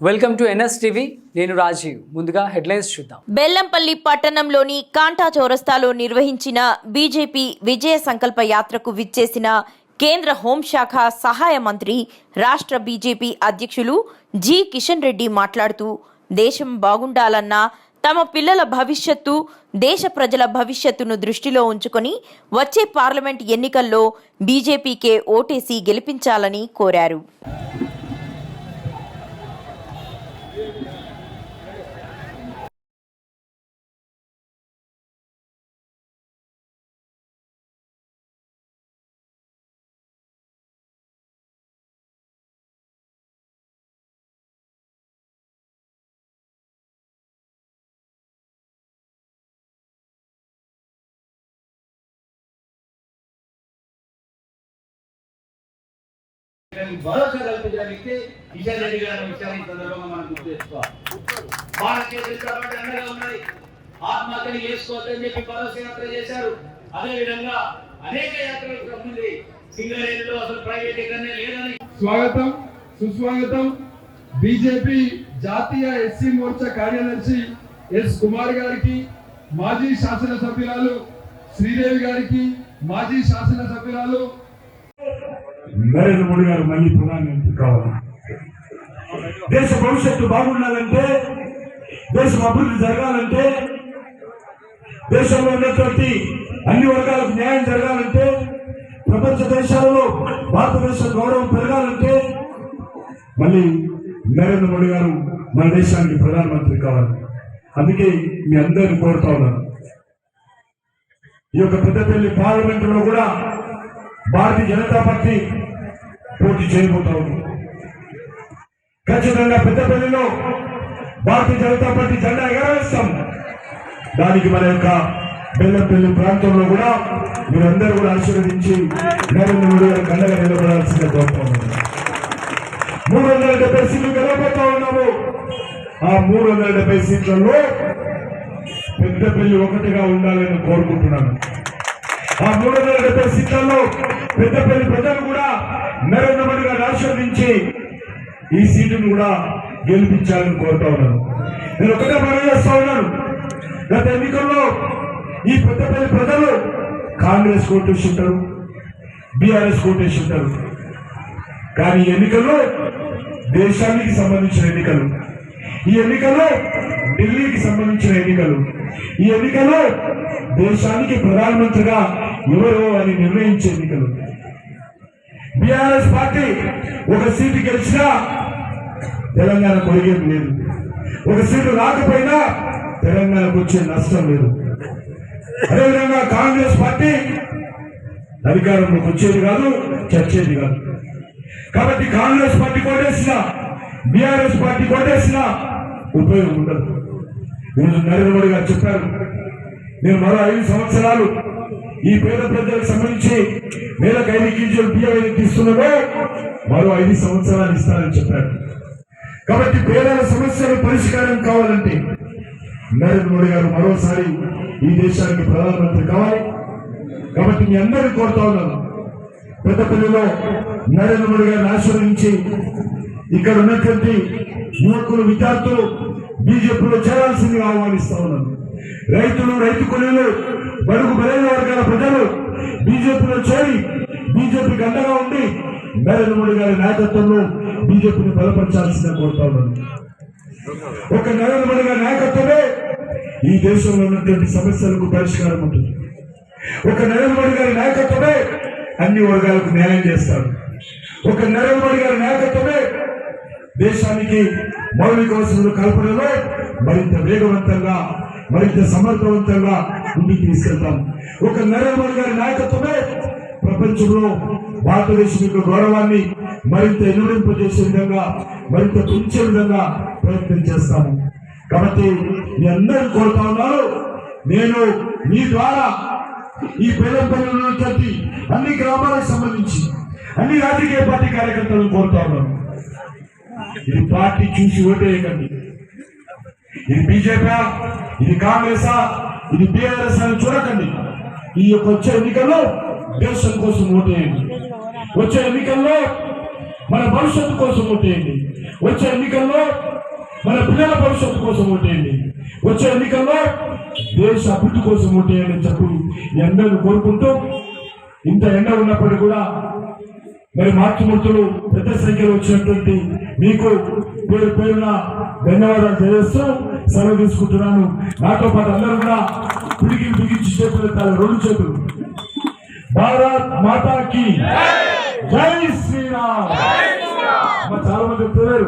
Welcome to NS TV. నేను రాజీవ్. ముందుగా headlines చూద్దాం. బెల్లంపల్లి పట్టణంలోని కాంటా చౌరస్తాలో నిర్వహించిన బీజేపీ విజయ సంకల్ప యాత్రకు విచ్చేసిన కేంద్ర హోంశాఖ సహాయ మంత్రి రాష్ట్ర బీజేపీ అధ్యక్షులు జి కిషన్ రెడ్డి మాట్లాడుతూ దేశం బాగుండాలన్నా తమ పిల్లల భవిష్యత్తు దేశ ప్రజల భవిష్యత్తును దృష్టిలో ఉంచుకొని వచ్చే పార్లమెంట్ ఎన్నికల్లో బీజేపీకే ఓటేసి గెలిపించాలని కోరారు. భరోసా కల్పించడానికి కిషన్ రెడ్డి గారు విషయాన్ని సందర్భంగా మనం గుర్తు చేసుకోవాలి. భారతీయ జనతా అండగా ఉన్నది. ఆత్మహత్యలు చేసుకోవద్దని చెప్పి భరోసా యాత్ర చేశారు. అదే విధంగా అనేక యాత్రలకు సంబంధించి సింగరేణిలో అసలు ప్రైవేట్ ఎక్కడనే లేదని స్వాగతం సుస్వాగతం. బీజేపీ జాతీయ ఎస్సీ మోర్చా కార్యదర్శి ఎస్ కుమార్ గారికి మాజీ శాసనసభ్యురాలు శ్రీదేవి గారికి మాజీ శాసనసభ్యురాలు నరేంద్ర మోడీ గారు మళ్ళీ ప్రధానమంత్రి కావాలి. దేశ భవిష్యత్తు బాగుండాలంటే దేశం అభివృద్ధి జరగాలంటే దేశంలో ఉన్నటువంటి అన్ని వర్గాలకు న్యాయం జరగాలంటే ప్రపంచ దేశాలలో భారతదేశం గౌరవం పెరగాలంటే మళ్ళీ నరేంద్ర మోడీ గారు మన దేశానికి ప్రధానమంత్రి కావాలి. అందుకే మీ అందరిని కోరుతా ఉన్నాను. ఈ యొక్క పెద్దపల్లి పార్లమెంటులో కూడా భారతీయ జనతా పార్టీ పోటీ చేయబోతా ఉంది ఖచ్చితంగా పెద్దపల్లిలో భారతీయ జనతా పార్టీ జెండా ఎగరవేస్తాం. దానికి మన యొక్క బెల్లంపల్లి ప్రాంతంలో కూడా మీరందరూ కూడా ఆశీర్వదించి నరేంద్ర మోడీ గారు కండగా నిలబడాల్సిందే కోరుతా మూడు వందల డెబ్బై సీట్లు గెలవబోతా ఉన్నాము. ఆ మూడు వందల డెబ్బై సీట్లలో పెద్దపల్లి ఒకటిగా ఉండాలని కోరుకుంటున్నాను. ఆ మూడు వందల డెబ్బై సీట్లలో పెద్దపల్లి ప్రజలు కూడా నరేంద్ర మోడీ గారిని ఆశీర్వదించి ఈ సీటును కూడా గెలిపించాలని కోరుతా ఉన్నాను. నేను ఒకటే మనం చేస్తా ఉన్నాను. గత ఎన్నికల్లో ఈ పెద్దపల్లి ప్రజలు కాంగ్రెస్ కోటేసి ఉంటారు బీఆర్ఎస్ కోటేసి ఉంటారు కానీ ఎన్నికల్లో దేశానికి సంబంధించిన ఎన్నికలు ఈ ఎన్నికల్లో ఢిల్లీకి సంబంధించిన ఎన్నికలు ఈ ఎన్నికల్లో దేశానికి ప్రధానమంత్రిగా ఎవరు అని నిర్ణయించే ఎన్నికలు బీఆర్ఎస్ పార్టీ ఒక సీటు గెలిచినా తెలంగాణ కొలిగేది లేదు. ఒక సీటు రాకపోయినా తెలంగాణకు వచ్చే నష్టం లేదు. అదేవిధంగా కాంగ్రెస్ పార్టీ అధికారంలోకి వచ్చేది కాదు చచ్చేది కాదు. కాబట్టి కాంగ్రెస్ పార్టీ కొట్టేసిన బీఆర్ఎస్ పార్టీ కొట్టేసిన ఉపయోగం ఉండదు. ఈరోజు నరేంద్ర మోడీ గారు చెప్పారు నేను మరో ఐదు సంవత్సరాలు ఈ పేద ప్రజలకు సంబంధించి వేలకు ఐదు కేజీలు బియ్యం ఏదైతే ఇస్తున్నారో మరో ఐదు సంవత్సరాలు ఇస్తానని చెప్పారు. కాబట్టి పేదల సమస్యల పరిష్కారం కావాలంటే నరేంద్ర మోడీ గారు మరోసారి ఈ దేశానికి ప్రధానమంత్రి కావాలి. కాబట్టి మీ అందరినీ కోరుతా ఉన్నాను. పెద్దపల్లిలో నరేంద్ర మోడీ గారిని ఆశీర్వదించి ఇక్కడ ఉన్నటువంటి యువకులు విద్యార్థులు బీజేపీలో చేరాల్సిందిగా ఆహ్వానిస్తా ఉన్నాను. రైతులు రైతు కూలీలు బడుగు బలైన వర్గాల ప్రజలు బీజేపీలో చేరి బీజేపీకి అండగా ఉండి నరేంద్ర మోడీ గారి నాయకత్వంలో బీజేపీని బలపరచాల్సిందిగా కోరుతా ఉన్నాను. ఒక నరేంద్ర మోడీ గారి నాయకత్వమే ఈ దేశంలో ఉన్నటువంటి సమస్యలకు పరిష్కారం ఉంటుంది. ఒక నరేంద్ర మోడీ గారి నాయకత్వమే అన్ని వర్గాలకు న్యాయం చేస్తారు. ఒక నరేంద్ర మోడీ గారి నాయకత్వమే దేశానికి మౌలిక వసతులు కల్పనలో మరింత వేగవంతంగా మరింత సమర్థవంతంగా ముందుకు తీసుకెళ్తాం. ఒక నరేంద్ర మోడీ గారి నాయకత్వమే ప్రపంచంలో భారతదేశం యొక్క గౌరవాన్ని మరింత ఎన్నుడింపజేసే విధంగా మరింత పెంచే విధంగా ప్రయత్నం చేస్తాము. కాబట్టి మీ అందరూ కోరుతా ఉన్నారు నేను మీ ద్వారా ఈ పేదపల్లిలో ఉన్నటువంటి అన్ని గ్రామాలకు సంబంధించి అన్ని రాజకీయ పార్టీ కార్యకర్తలను కోరుతా ఉన్నాను. ఇది పార్టీ చూసి ఓటేయకండి ఇది బీజేపీ ఇది కాంగ్రెస్ ఇది బీఆర్ఎస్ అని చూడకండి. ఈ యొక్క వచ్చే ఎన్నికల్లో దేశం కోసం ఓటేయండి. వచ్చే ఎన్నికల్లో మన భవిష్యత్తు కోసం ఓటేయండి. వచ్చే ఎన్నికల్లో మన పిల్లల భవిష్యత్తు కోసం ఓటేయండి. వచ్చే ఎన్నికల్లో దేశ అభివృద్ధి కోసం ఓటేయండి అని చెప్పి ఎండను కోరుకుంటూ ఇంత ఎండ ఉన్నప్పటికీ కూడా మరి మాతృమూర్తులు పెద్ద సంఖ్యలో వచ్చినటువంటి మీకు పేరు పేరున ధన్యవాదాలు తెలియజేస్తూ సెలవు తీసుకుంటున్నాను. నాతో పాటు అందరూ కూడా పిడికి బిగించి చేతులు ఎత్తాలి. రెండు చేతులు. భారత్ మాతాకి జై శ్రీరామ్. చాలా మంది చెప్తున్నారు